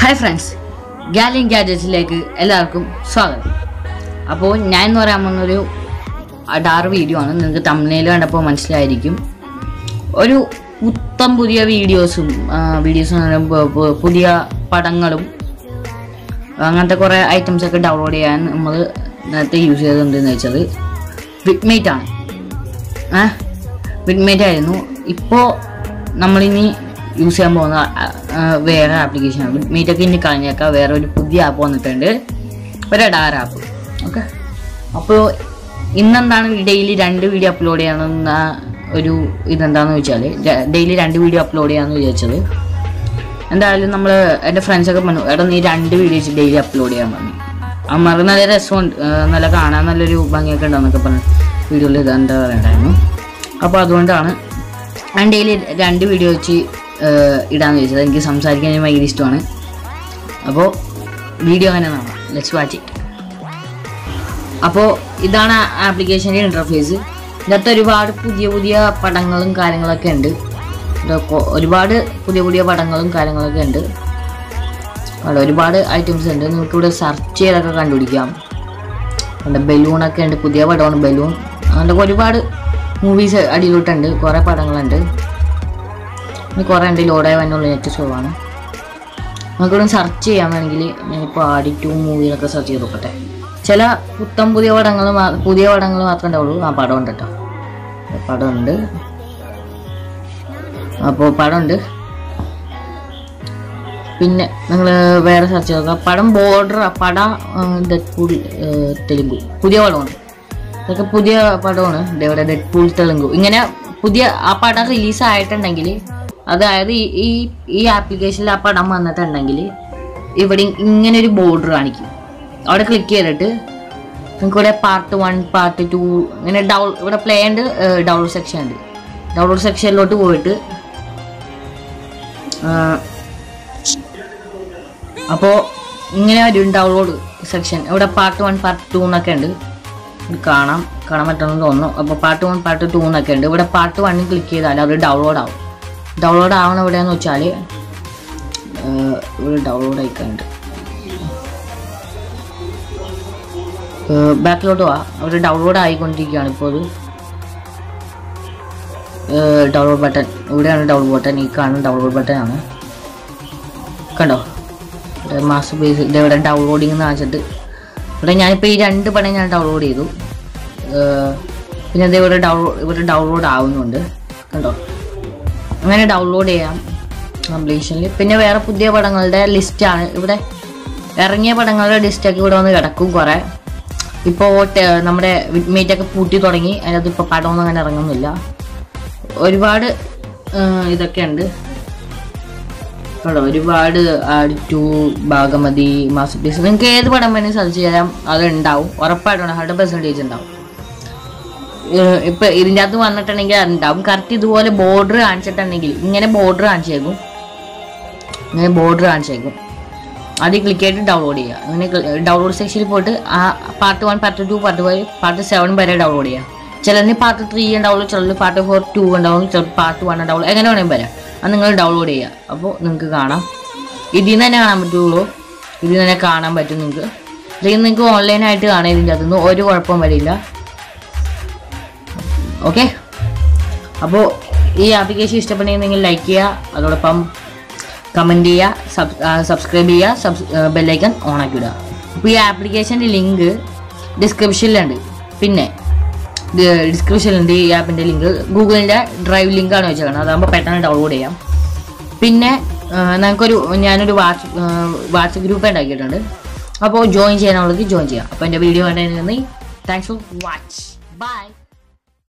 Hi friends ഗാലിൻ ഗാഡ്ജറ്റ്സിലേക്ക് എല്ലാവർക്കും സ്വാഗതം. അപ്പോൾ ഞാൻ എന്ന് പറയാൻ പോകുന്നൊരു അഡാറ് വീഡിയോ ആണ്. നിങ്ങൾക്ക് തമിഴിൽ കണ്ടപ്പോൾ മനസ്സിലായിരിക്കും. ഒരു ഉത്തം പുതിയ വീഡിയോസും വീഡിയോസ് പുതിയ പടങ്ങളും അങ്ങനത്തെ കുറേ ഐറ്റംസൊക്കെ ഡൗൺലോഡ് ചെയ്യാൻ നമ്മൾ നേരത്തെ യൂസ് ചെയ്തത് എന്തെന്ന് വെച്ചാൽ വിഡ്മേറ്റ് ആണ്. ഏ? വിഡ്മേറ്റ് ആയിരുന്നു. ഇപ്പോൾ നമ്മളിനി യൂസ് ചെയ്യാൻ പോകുന്ന വേറെ ആപ്ലിക്കേഷനാണ് വിറ്റ്മേറ്റ് ഒക്കെ ഇനി കളഞ്ഞേക്കാം. വേറെ ഒരു പുതിയ ആപ്പ് വന്നിട്ടുണ്ട്. ഒരു അഡാർ ആപ്പ് ഓക്കെ അപ്പോൾ ഇന്നെന്താണ് ഡെയിലി രണ്ട് വീഡിയോ അപ്ലോഡ് ചെയ്യണമെന്ന ഒരു ഇതെന്താണെന്ന് വെച്ചാൽ ഡെയിലി രണ്ട് വീഡിയോ അപ്ലോഡ് ചെയ്യാമെന്ന് വിചാരിച്ചത്. എന്തായാലും നമ്മൾ എന്റെ ഫ്രണ്ട്സൊക്കെ പറഞ്ഞു എടാ നീ രണ്ട് വീഡിയോസ് ഡെയിലി അപ്ലോഡ് ചെയ്യാൻ പറഞ്ഞു. അമ്മയ്ക്ക് നല്ല രസമുണ്ട്. നല്ല കാണാൻ നല്ലൊരു ഭംഗിയൊക്കെ ഉണ്ടെന്നൊക്കെ പറഞ്ഞു വീഡിയോയിൽ ഇത് എന്താ പറയണ്ടായിരുന്നു. അപ്പോൾ അതുകൊണ്ടാണ് ഞാൻ ഡെയിലി രണ്ട് വീഡിയോ വെച്ച് ഇടാന്ന് ചോദിച്ചത് എനിക്ക് സംസാരിക്കാൻ ഭയങ്കര ഇഷ്ടമാണ്. അപ്പോൾ വീഡിയോ അങ്ങനെ നോക്കാം ലെറ്റ്സ് വാച്ച് ഇറ്റ് അപ്പോൾ ഇതാണ് ആപ്ലിക്കേഷന്റെ ഇന്റർഫേസ് ഇതിനകത്ത് ഒരുപാട് പുതിയ പുതിയ പടങ്ങളും കാര്യങ്ങളൊക്കെ ഉണ്ട്. ഒരുപാട് പുതിയ പുതിയ പടങ്ങളും കാര്യങ്ങളൊക്കെ ഉണ്ട്. അവിടെ ഒരുപാട് ഐറ്റംസ് ഉണ്ട്. നിങ്ങൾക്ക് ഇവിടെ സെർച്ച് ചെയ്തൊക്കെ കണ്ടുപിടിക്കാം. അവിടെ ബലൂണൊക്കെ ഉണ്ട്. പുതിയ പടമാണ് ബലൂൺ. അങ്ങനെ ഒരുപാട് മൂവീസ് അടിയിലോട്ടുണ്ട്. കുറേ പടങ്ങളുണ്ട്. കുറേ ഉണ്ട്. ലോഡായി വന്നുള്ള നെറ്റ് സുഖമാണ് നമുക്കിവിടെ സെർച്ച് ചെയ്യാൻ വേണമെങ്കിൽ ഞാനിപ്പോൾ ആടി ടു മൂവിയിലൊക്കെ സെർച്ച് ചെയ്ത് നോക്കട്ടെ. ചില പുത്തം പുതിയ പടങ്ങൾ പുതിയ പടങ്ങൾ മാത്രമേ ഉണ്ടാവുള്ളൂ. ആ പടം ഉണ്ട് കേട്ടോ പടമുണ്ട്. അപ്പോൾ പടമുണ്ട്. പിന്നെ നിങ്ങൾ വേറെ സെർച്ച് നോക്കുക പടം ബോർഡർ പട ഡെഡ്പൂൾ തെലുങ്കു. പുതിയ പടമാണ്. ഇതൊക്കെ പുതിയ പടമാണ്. ദേ ഡെഡ് ഡെഡ്പൂൾ തെലുങ്കു. ഇങ്ങനെ പുതിയ ആ പടം റിലീസ് ആയിട്ടുണ്ടെങ്കിൽ അതായത് ഈ- ഈ ആപ്ലിക്കേഷനിൽ ആ പടം വന്നിട്ടുണ്ടെങ്കിൽ ഇവിടെ ഇങ്ങനെ ഒരു ബോർഡർ കാണിക്കും. അവിടെ ക്ലിക്ക് ചെയ്തിട്ട് നിങ്ങൾക്ക് ഇവിടെ പാർട്ട് വൺ പാർട്ട് ടു ഇങ്ങനെ ഡൗൺ ഇവിടെ പ്ലേ ഉണ്ട് ഡൗൺലോഡ് സെക്ഷൻ ഉണ്ട്. ഡൗൺലോഡ് സെക്ഷനിലോട്ട് പോയിട്ട് അപ്പോൾ ഇങ്ങനെ വരും ഡൗൺലോഡ് സെക്ഷൻ ഇവിടെ പാർട്ട് വൺ പാർട്ട് ടു എന്നൊക്കെ ഉണ്ട്. ഇത് കാണാം. കാണാൻ പറ്റുമെന്ന് തോന്നുന്നു. അപ്പോൾ പാർട്ട് വൺ പാർട്ട് ടു എന്നൊക്കെ ഉണ്ട്. ഇവിടെ പാർട്ട് വണ്ണിൽ ക്ലിക്ക് ചെയ്താൽ അവർ ഡൗൺലോഡ് ആവും. ഡൗൺലോഡ് ആവണം എവിടെയാന്ന് വെച്ചാൽ ഇവിടെ ഡൗൺലോഡ് ആയിക്കുന്നുണ്ട് ബാക്കിലോട്ട് പോവാ അവർ ഡൗൺലോഡ് ആയിക്കൊണ്ടിരിക്കുകയാണ് ഇപ്പോൾ അത് ഡൗൺലോഡ് ബട്ടൺ ഇവിടെയാണ് ഡൗൺലോഡ് ബട്ടൺ ഈ കാണുന്ന ഡൗൺലോഡ് ബട്ടൺ ആണ്. കണ്ടോ? മാസ്റ്റർ ബേസ് ഇവിടെ ഡൗൺലോഡിങ് എന്ന് കാണിച്ചിട്ട് ഇവിടെ ഞാനിപ്പോൾ ഈ രണ്ട് പടം ഞാൻ ഡൗൺലോഡ് ചെയ്തു. പിന്നെ അത് ഇവിടെ ഡൗൺലോഡ് ഇവിടെ ഡൗൺലോഡ് ആവുന്നുണ്ട്. കണ്ടോ? അങ്ങനെ ഡൗൺലോഡ് ചെയ്യാം കംപ്ലീഷനിൽ പിന്നെ വേറെ പുതിയ പടങ്ങളുടെ ലിസ്റ്റാണ് ഇവിടെ ഇറങ്ങിയ പടങ്ങളുടെ ലിസ്റ്റൊക്കെ ഇവിടെ വന്ന് കിടക്കും കുറേ. ഇപ്പോൾ നമ്മുടെ വിറ്റ്മേറ്റ് ഒക്കെ പൂട്ടി തുടങ്ങി. അതിനകത്ത് ഇപ്പോൾ പടമൊന്നും അങ്ങനെ ഇറങ്ങുന്നില്ല. ഒരുപാട് ഇതൊക്കെ ഉണ്ട്. കേട്ടോ ഒരുപാട് ടു ഭാഗമതി മാസ്റ്റർ പീസ് നിങ്ങൾക്ക് ഏത് പടം വേണമെങ്കിൽ സെർച്ച് ചെയ്യാം. അത് ഉണ്ടാവും. ഉറപ്പായിട്ടും ഹൺഡ്രഡ് പെർസെന്റേജ് ഉണ്ടാവും. ഇപ്പം ഇതിന്റെ അകത്ത് വന്നിട്ടുണ്ടെങ്കിൽ അത് ഉണ്ടാവും കറക്റ്റ് ഇതുപോലെ ബോർഡർ കാണിച്ചിട്ടുണ്ടെങ്കിൽ ഇങ്ങനെ ബോർഡർ കാണിച്ചേക്കും. ഇങ്ങനെ ബോർഡർ കാണിച്ചേക്കും. ആദ്യം ക്ലിക്ക് ചെയ്തിട്ട് ഡൗൺലോഡ് ചെയ്യുക. അങ്ങനെ ഡൗൺലോഡ് സെക്ഷനിൽ പോയിട്ട് ആ part one part two part five part seven വരെ ഡൗൺലോഡ് ചെയ്യുക. ചിലതിന് പാർട്ട് ത്രീ ഉണ്ടാവുള്ളൂ ചിലത് പാർട്ട് ഫോർ ടു ഉണ്ടാവുള്ളൂ ചിലർ പാർട്ട് വൺ ഉണ്ടാവുള്ളൂ. എങ്ങനെ വേണമെങ്കിൽ വരാം. അത് നിങ്ങൾ ഡൗൺലോഡ് ചെയ്യുക അപ്പോൾ നിങ്ങൾക്ക് കാണാം. ഇതിൽ നിന്ന് തന്നെ കാണാൻ പറ്റുള്ളൂ. ഇതിൽ തന്നെ കാണാൻ പറ്റും നിങ്ങൾക്ക്. അല്ലെങ്കിൽ നിങ്ങൾക്ക് ഓൺലൈനായിട്ട് കാണാം ഇതിന്റെ അതൊന്നും ഒരു കുഴപ്പം വരില്ല. ഓക്കെ അപ്പോൾ ഈ ആപ്ലിക്കേഷൻ ഇഷ്ടപ്പെടുന്നെങ്കിൽ ലൈക്ക് ചെയ്യുക അതോടൊപ്പം കമന്റ് ചെയ്യുക സബ് സബ്സ്ക്രൈബ് ചെയ്യുക സബ് ബെല്ലൈക്കൺ ഓൺ ആക്കി വിടുക അപ്പോൾ ഈ ആപ്ലിക്കേഷന്റെ ലിങ്ക് ഡിസ്ക്രിപ്ഷനിലുണ്ട് പിന്നെ ഡിസ്ക്രിപ്ഷനിലുണ്ട് ഈ ആപ്പിന്റെ ലിങ്ക്. ഗൂഗിളിന്റെ ഡ്രൈവ് ലിങ്കാണ് വെച്ചേക്കുന്നത് അതാകുമ്പോൾ പെട്ടെന്ന് ഡൗൺലോഡ് ചെയ്യാം. പിന്നെ ഞങ്ങൾക്കൊരു ഞാനൊരു വാട്സ് വാട്സപ്പ് ഗ്രൂപ്പ് ഉണ്ടാക്കിയിട്ടുണ്ട്. അപ്പോൾ ജോയിൻ ചെയ്യാനുള്ളത് ജോയിൻ ചെയ്യാം. അപ്പോൾ എന്റെ വീഡിയോ കണ്ടതിന് നന്ദി. Thanks for watch by